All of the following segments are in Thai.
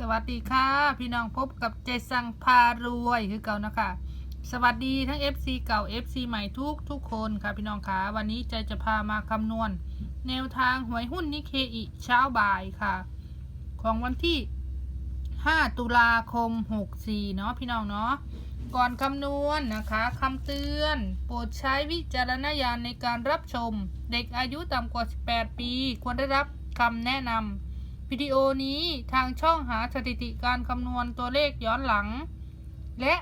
สวัสดีค่ะ พี่น้องพบกับใจสังพารวยคือเก่านะคะสวัสดีทั้ง FC เก่า FC ใหม่ทุกทุกคนค่ะพี่น้องค่ะวันนี้ใจจะพามาคำนวณ แนวทางหวยหุ้นนิเคอิเช้าบ่ายค่ะ ของวันที่ 5 ตุลาคม 64 เนาะพี่น้องเนาะก่อนคำนวณนะคะคำเตือน โปรดใช้วิจารณญาณในการรับชม เด็กอายุต่ำกว่า 18 ปี ควรได้รับคำแนะนำ วิดีโอนี้ทางช่องหาสถิติการคำนวณตัวเลขย้อนหลัง และ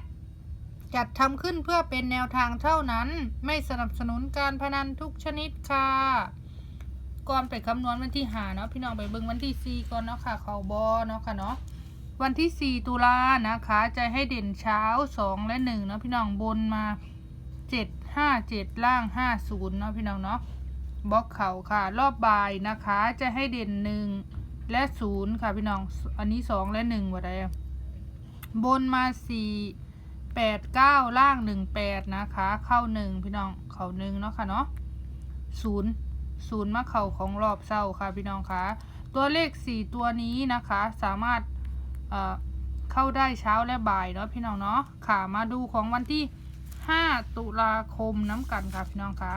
จัดทำขึ้นเพื่อเป็นแนวทางเท่านั้น ไม่สนับสนุนการพนันทุกชนิดค่ะก่อนไปคำนวณวันที่หาเนาะพี่น้องไปเบิ่งวันที่4ก่อนเนาะค่ะเขาบอเนาะค่ะเนาะวันที่4ตุลานะคะจะให้เด่นเช้า2และ1เนาะพี่น้องบนมา7 5 7ล่าง50เนาะพี่น้องเนาะบล็อกเข่าค่ะ รอบบ่ายนะคะจะให้เด่น1 และ0ค่ะพี่น้อง อันนี้2และ1ว่าไดบนมา4 8 9ล่าง1 8นะคะ เข้า1พี่น้อง เข้า1เนาะค่ะเนาะ0ศูนย์มะเข่าของรอบเศร้าค่ะพี่น้องคะตัวเลข4ตัวนี้นะคะ สามารถเอ่อเข้าได้เช้าและบ่ายเนาะพี่น้องเนาะค่ะมาดูของวันที่5ตุลาคมน้ำกันค่ะพี่น้องคะ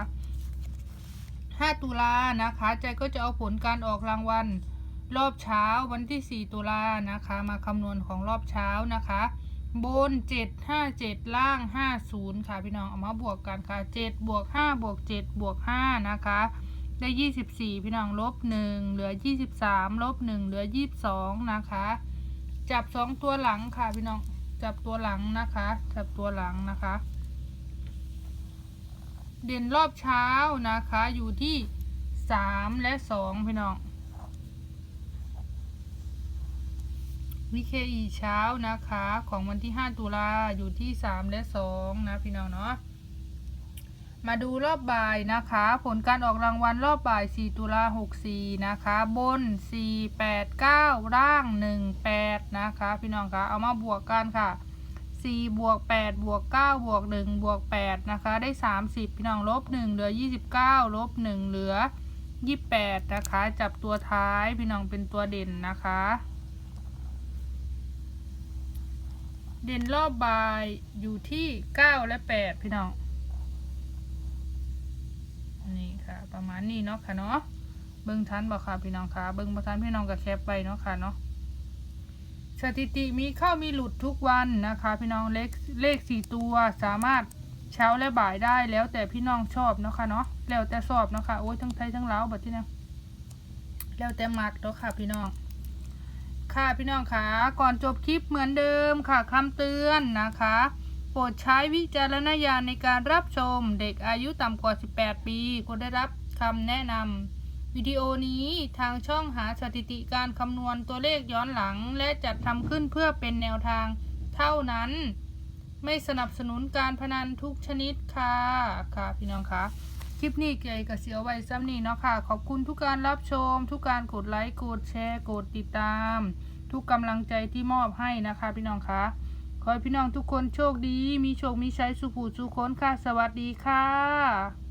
5ตุลานะคะ ใจก็จะเอาผลการออกรางวัล รอบเช้าวันที่ 4 ตุลานะคะ มาคำนวณของรอบเช้านะคะ บน 7 5 7 ล่าง 50 ค่ะพี่น้องเอามาบวกกันค่ะ 7 บวก 5 บวก 7 บวก 5 นะคะ ได้ยี่สิบสี่พี่น้องลบหนึ่งเหลือยี่สิบสามลบหนึ่งเหลือยี่สิบสองนะคะ จับสองตัวหลังค่ะพี่น้อง จับตัวหลังนะคะ จับตัวหลังนะคะ เด่นรอบเช้านะคะอยู่ที่สามและสองพี่น้อง วิเคอีเช้านะคะ ของวันที่ห้าตุลาอยู่ที่สามและสองนะพี่น้องเนาะมาดูรอบบ่ายนะคะ ผลการออกรางวัลรอบบ่าย 4 ตุลา64 นะคะ บน 4 8 9 ร่าง 1 8 นะคะ พี่น้องคะเอามาบวกกันค่ะ 4 บวก 8 บวก 9 บวก 1 บวก 8 นะคะ ได้ 30 พี่น้องลบ 1 เหลือ 29 ลบ 1 เหลือ 28 นะคะ จับตัวท้ายพี่น้องเป็นตัวเด่นนะคะ เด่นรอบบ่ายอยู่ที่9และ8พี่น้อง นี่ค่ะ ประมาณนี้เนาะค่ะเนาะ เบิ้งทันบอกค่ะพี่น้องค่ะ เบิ้งประทันพี่น้องกับแคปไปเนาะค่ะเนาะ สถิติมีเข้ามีหลุดทุกวันนะคะ พี่น้องเลขเลขสี่ตัวสามารถเช้าและบ่ายได้แล้วแต่พี่น้องชอบเนาะค่ะเนาะ แล้วแต่ชอบเนาะค่ะ โอ้ยทั้งไทยทั้งลาวแบบที่นะแล้วแต่มักเนาะค่ะพี่น้อง ค่ะพี่น้องค่ะก่อนจบคลิปเหมือนเดิมค่ะคำเตือนนะคะ โปรดใช้วิจารณญาณในการรับชมเด็กอายุต่ำกว่า 18 ปีควรได้รับคำแนะนำวิดีโอนี้ทางช่องหาสถิติการคำนวณตัวเลขย้อนหลัง และจัดทำขึ้นเพื่อเป็นแนวทางเท่านั้น ไม่สนับสนุนการพนันทุกชนิดค่ะค่ะพี่น้องคะ ลิปนี้เกี่ยวกับเสียวไว้ซ้ำนี่เนาะค่ะ ขอบคุณทุกการรับชม ทุกการกดไลค์ กดแชร์ กดติดตาม ทุกกำลังใจที่มอบให้นะคะ พี่น้องคะขอให้พี่น้องทุกคนโชคดี มีโชค มีชัยสุขูสุขนค่ะ สวัสดีค่ะ